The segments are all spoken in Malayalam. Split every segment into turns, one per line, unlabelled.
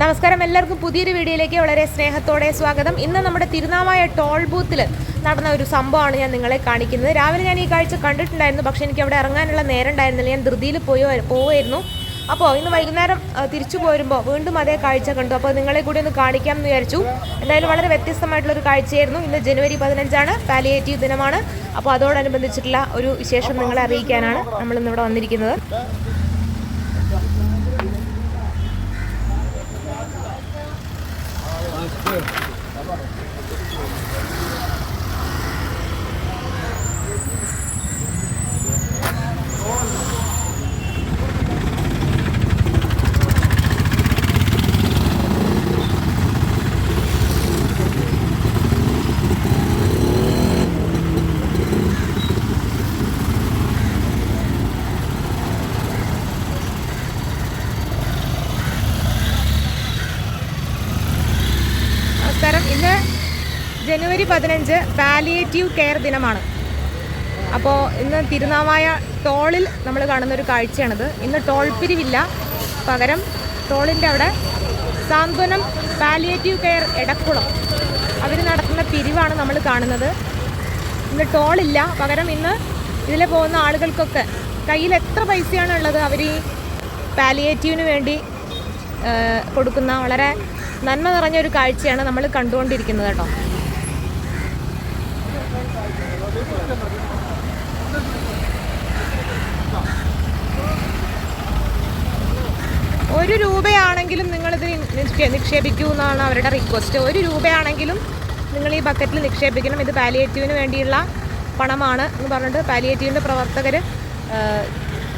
നമസ്കാരം. എല്ലാവർക്കും പുതിയൊരു വീഡിയോയിലേക്ക് വളരെ സ്നേഹത്തോടെ സ്വാഗതം. ഇന്ന് നമ്മുടെ തിരുനാവായ ടോൾ ബൂത്തിൽ നടന്ന ഒരു സംഭവമാണ് ഞാൻ നിങ്ങളെ കാണിക്കുന്നത്. രാവിലെ ഞാൻ ഈ കാഴ്ച കണ്ടിട്ടുണ്ടായിരുന്നു പക്ഷേ എനിക്ക് അവിടെ ഇറങ്ങാനുള്ള നേരം ഉണ്ടായിരുന്നില്ല. ഞാൻ ധൃതിയിൽ പോയോ പോവുമായിരുന്നു അപ്പോൾ ഇന്ന് വൈകുന്നേരം തിരിച്ചു പോരുമ്പോൾ വീണ്ടും അതേ കാഴ്ച കണ്ടു. അപ്പോൾ നിങ്ങളെ കൂടി ഒന്ന് കാണിക്കാം എന്ന് വിചാരിച്ചു. എന്തായാലും വളരെ വ്യത്യസ്തമായിട്ടുള്ളൊരു കാഴ്ചയായിരുന്നു. ഇന്ന് ജനുവരി പതിനഞ്ചാണ് പാലിയേറ്റീവ് ദിനമാണ്. അപ്പോൾ അതോടനുബന്ധിച്ചിട്ടുള്ള ഒരു വിശേഷം നിങ്ങളെ അറിയിക്കാനാണ് നമ്മൾ ഇന്നിവിടെ വന്നിരിക്കുന്നത് നമസ്കാരം ഇന്ന് ജനുവരി പതിനഞ്ച് പാലിയേറ്റീവ് കെയർ ദിനമാണ്. അപ്പോൾ ഇന്ന് തിരുനാവായ ടോളിൽ നമ്മൾ കാണുന്ന ഒരു കാഴ്ചയാണിത്. ഇന്ന് ടോൾ പിരിവില്ല. പകരം ടോളിന്റെ അവിടെ സാന്ത്വനം പാലിയേറ്റീവ് കെയർ എടക്കുളം. അവർ നടത്തുന്ന പിരിവാണ് നമ്മൾ കാണുന്നത്. ഇന്ന് ടോളില്ല. പകരം ഇന്ന് ഇതിൽ പോകുന്ന ആളുകൾക്കൊക്കെ കയ്യിൽ എത്ര പൈസയാണ് ഉള്ളത് അവർ ഈ പാലിയേറ്റീവിന് വേണ്ടി കൊടുക്കുന്ന? വളരെ നന്മ നിറഞ്ഞ ഒരു കാഴ്ചയാണ് നമ്മൾ കണ്ടുകൊണ്ടിരിക്കുന്നത് കേട്ടോ. ഒരു രൂപയാണെങ്കിലും നിങ്ങളിത് നിക്ഷേ- നിക്ഷേപിക്കൂ എന്നാണ് അവരുടെ റിക്വസ്റ്റ് ഒരു രൂപയാണെങ്കിലും നിങ്ങൾ ഈ ബക്കറ്റിൽ നിക്ഷേപിക്കണം. ഇത് പാലിയേറ്റീവിന് വേണ്ടിയുള്ള പണമാണ് എന്ന് പറഞ്ഞിട്ട് പാലിയേറ്റീവിന്റെ പ്രവർത്തകർ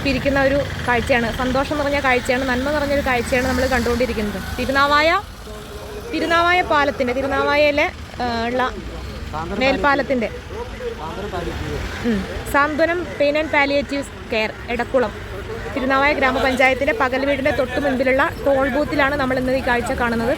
പിരിക്കുന്ന ഒരു കാഴ്ചയാണ്. സന്തോഷം നിറഞ്ഞ കാഴ്ചയാണ്. നന്മ നിറഞ്ഞൊരു കാഴ്ചയാണ് നമ്മൾ കണ്ടുകൊണ്ടിരിക്കുന്നത്. തിരുനാവായ തിരുനാവായ പാലത്തിന്റെ തിരുനാവായയിലെ ഉള്ള മേൽപ്പാലത്തിന്റെ. ഉം. Santhwanam pain and palliative care Edakkulam. Thirunavaya ഗ്രാമപഞ്ചായത്തിന്റെ പകൽ വീടിന്റെ തൊട്ട് മുൻപിലുള്ള ടോൾ ബൂത്തിലാണ് നമ്മൾ ഇന്ന് ഈ കാഴ്ച കാണുന്നത്.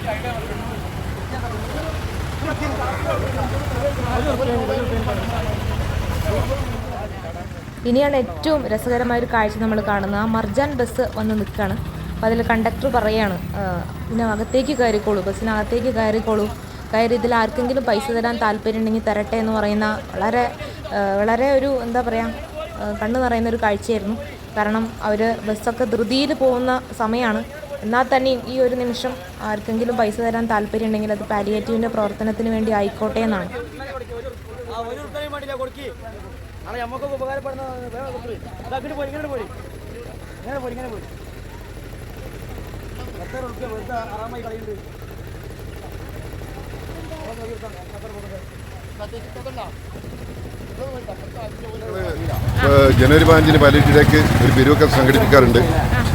ഇനിയാണ് ഏറ്റവും രസകരമായ ഒരു കാഴ്ച നമ്മൾ കാണുന്നത്. ആ മർജാൻ ബസ് വന്ന് നിൽക്കുകയാണ്. അപ്പോൾ അതിൽ കണ്ടക്ടർ പറയാണ് ഇതിനകത്തേക്ക് കയറിക്കോളൂ ബസ്സിനകത്തേക്ക് കയറിക്കോളൂ. കയറി ഇതിൽ ആർക്കെങ്കിലും പൈസ തരാൻ താല്പര്യം ഉണ്ടെങ്കിൽ തരട്ടെ എന്ന് പറയുന്ന വളരെ വളരെ ഒരു എന്താ പറയുക കണ്ണു നിറയുന്ന ഒരു കാഴ്ചയായിരുന്നു. കാരണം അവർ ബസ്സൊക്കെ ധൃതിയിൽ പോകുന്ന സമയമാണ് എന്നാൽ തന്നെയും ഈ ഒരു നിമിഷം ആർക്കെങ്കിലും പൈസ തരാൻ താല്പര്യം ഉണ്ടെങ്കിൽ അത് പാലിയേറ്റീവിന്റെ പ്രവർത്തനത്തിന് വേണ്ടി ആയിക്കോട്ടെ എന്നാണ്.
എത്ര
ജനുവരി പതിനഞ്ചിന് പാലേറ്റിലേക്ക് ഒരു പിരിവൊക്കെ സംഘടിപ്പിക്കാറുണ്ട്.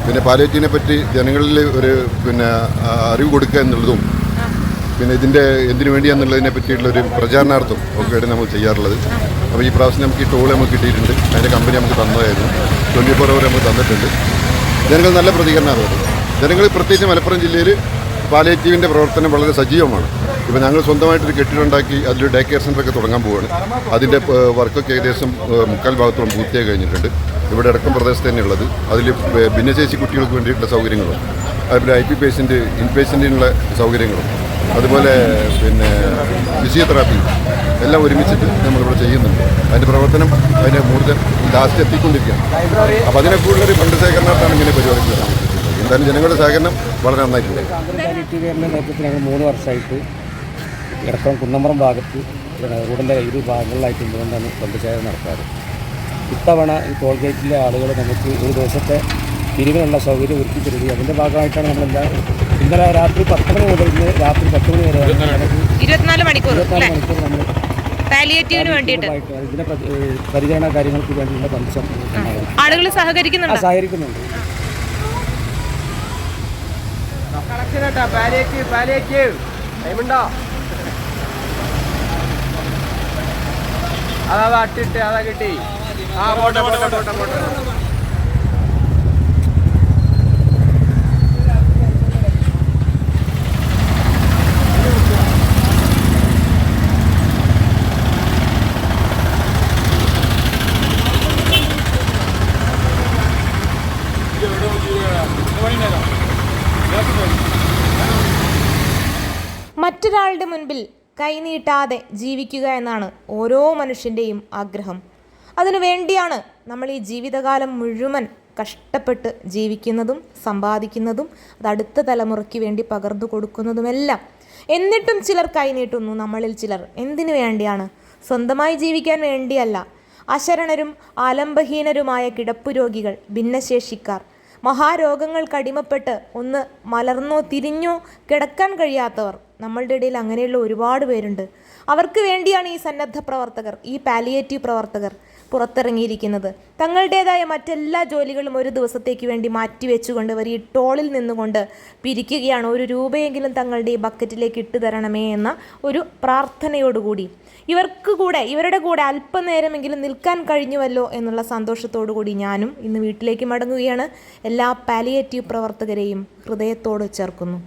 പിന്നെ പാലേറ്റിനെ പറ്റി ജനങ്ങളിൽ ഒരു പിന്നെ അറിവ് കൊടുക്കുക എന്നുള്ളതും പിന്നെ ഇതിന്റെ എന്തിനു വേണ്ടിയാന്നുള്ളതിനെ പറ്റിയിട്ടുള്ള ഒരു പ്രചാരണാർത്ഥം ഒക്കെയാണ് നമ്മൾ ചെയ്യാറുള്ളത്. അപ്പോൾ ഈ പ്രാവശ്യം നമുക്ക് ഈ ടോൾ നമുക്ക് കിട്ടിയിട്ടുണ്ട്. അതിന്റെ കമ്പനി നമുക്ക് തന്നതായിരുന്നു. ട്വന്റി ഫോർ അവർ നമുക്ക് തന്നിട്ടുണ്ട്. ജനങ്ങൾ നല്ല പ്രതികരണമാണ് ജനങ്ങൾ പ്രത്യേകിച്ച് മലപ്പുറം ജില്ലയിൽ പാലിയേറ്റീവിന്റെ പ്രവർത്തനം വളരെ സജീവമാണ്. ഇപ്പോൾ ഞങ്ങൾ സ്വന്തമായിട്ടൊരു കെട്ടിടമുണ്ടാക്കി അതിൽ ഡേ കെയർ സെന്ററൊക്കെ തുടങ്ങാൻ പോവുകയാണ് അതിന്റെ വർക്കൊക്കെ ഏകദേശം മുക്കാൽ ഭാഗത്തോളം പൂർത്തിയായി കഴിഞ്ഞിട്ടുണ്ട്. ഇവിടെ അടക്കം പ്രദേശത്ത് തന്നെയുള്ളത്. അതിൽ ഭിന്നശേഷി കുട്ടികൾക്ക് വേണ്ടിയിട്ടുള്ള സൗകര്യങ്ങളും അതുപോലെ ഐ പി പേഷ്യന്റ് ഇൻപേഷ്യന്റിനുള്ള സൗകര്യങ്ങളും അതുപോലെ പിന്നെ ഫിസിയോതെറാപ്പി എല്ലാം ഒരുമിച്ചിട്ട് നമ്മളിവിടെ ചെയ്യുന്നുണ്ട്. അതിന്റെ പ്രവർത്തനം അതിന്റെ കൂടുതൽ ലാസ്റ്റ് എത്തിക്കൊണ്ടിരിക്കുകയാണ്. അപ്പോൾ അതിനെ കൂടുതൽ ഫണ്ട് ശേഖരണത്താണ് ഇങ്ങനെ പരിപാടികൾ എന്തായാലും ജനങ്ങളുടെ സഹകരണം വളരെ നന്നായിട്ടുണ്ട്.
പാലിറ്റീവുകാരുടെ നേതൃത്വത്തിൽ ഞങ്ങൾ മൂന്ന് വർഷമായിട്ട് ഇടക്കം കുന്നമ്പുറം ഭാഗത്ത് റോഡിന്റെ ഇരു ഭാഗങ്ങളിലായിട്ട് ഇതുകൊണ്ടാണ് ബന്ധുചാരം നടത്താറ്. ഇത്തവണ ഈ ടോൾ ഗേറ്റിലെ ആളുകൾ നമുക്ക് ഒരു ദിവസത്തെ പിരിവിനുള്ള സൗകര്യം ഒരുക്കി തരികയും അതിന്റെ ഭാഗമായിട്ടാണ് നമ്മളെന്താ ഇന്നലെ രാത്രി പത്ത് മണി മുതൽ ഇന്ന് രാത്രി പത്ത് മണി വരെ
ഇരുപത്തിനാല് മണിക്കൂർ
ഇരുപത്തിനാല്
അല്ലേ?
മണിക്കൂർ നമ്മൾ
പാലിയേറ്റീവിന് വേണ്ടിയിട്ട്.
ആയിട്ട് ഇതിനെ പരിചരണ കാര്യങ്ങൾക്ക് വേണ്ടിയുള്ള
ആളുകൾ സഹകരിക്കുന്നുണ്ട്.
സഹകരിക്കുന്നുണ്ട്.
കളക്ഷൻ കേട്ടാ പാലിയേറ്റീവ് പാലിയേറ്റീവ് ടൈമുണ്ടോ അതാ അട്ടിട്ട് അതാ കിട്ടി. ആ പോട്ടെ പോട്ടെ പോട്ടെ പോട്ടെ
വൈകുന്നേരം
മറ്റൊരാളുടെ മുൻപിൽ കൈനീട്ടാതെ ജീവിക്കുക എന്നാണ് ഓരോ മനുഷ്യന്റെയും ആഗ്രഹം. അതിനു വേണ്ടിയാണ് നമ്മൾ ഈ ജീവിതകാലം മുഴുവൻ കഷ്ടപ്പെട്ട് ജീവിക്കുന്നതും സമ്പാദിക്കുന്നതും അത് അടുത്ത തലമുറയ്ക്ക് വേണ്ടി പകർന്നു കൊടുക്കുന്നതുമെല്ലാം. എന്നിട്ടും ചിലർ കൈനീട്ടുന്നു നമ്മളിൽ ചിലർ. എന്തിനു വേണ്ടിയാണ്? സ്വന്തമായി ജീവിക്കാൻ വേണ്ടിയല്ല. അശരണരും ആലംബഹീനരുമായ കിടപ്പുരോഗികൾ ഭിന്നശേഷിക്കാർ. മഹാരോഗങ്ങൾക്കടിമപ്പെട്ട് ഒന്ന് മലർന്നോ തിരിഞ്ഞോ കിടക്കാൻ കഴിയാത്തവർ. നമ്മളുടെ ഇടയിൽ അങ്ങനെയുള്ള ഒരുപാട് പേരുണ്ട്. അവർക്ക് വേണ്ടിയാണ് ഈ സന്നദ്ധ പ്രവർത്തകർ ഈ പാലിയേറ്റീവ് പ്രവർത്തകർ. പുറത്തിറങ്ങിയിരിക്കുന്നത്. തങ്ങളുടേതായ മറ്റെല്ലാ ജോലികളും ഒരു ദിവസത്തേക്ക് വേണ്ടി മാറ്റിവെച്ചുകൊണ്ട് അവർ ഈ ടോളിൽ നിന്നുകൊണ്ട് പിരിക്കുകയാണ് ഒരു രൂപയെങ്കിലും തങ്ങളുടെ ഈ ബക്കറ്റിലേക്ക് ഇട്ടു തരണമേ എന്ന ഒരു പ്രാർത്ഥനയോടുകൂടി. ഇവർക്ക് കൂടെ ഇവരുടെ കൂടെ അല്പനേരമെങ്കിലും നിൽക്കാൻ കഴിഞ്ഞുവല്ലോ എന്നുള്ള സന്തോഷത്തോടു കൂടി ഞാനും ഇന്ന് വീട്ടിലേക്ക് മടങ്ങുകയാണ്. എല്ലാ പാലിയേറ്റീവ് പ്രവർത്തകരെയും ഹൃദയത്തോട് ചേർക്കുന്നു.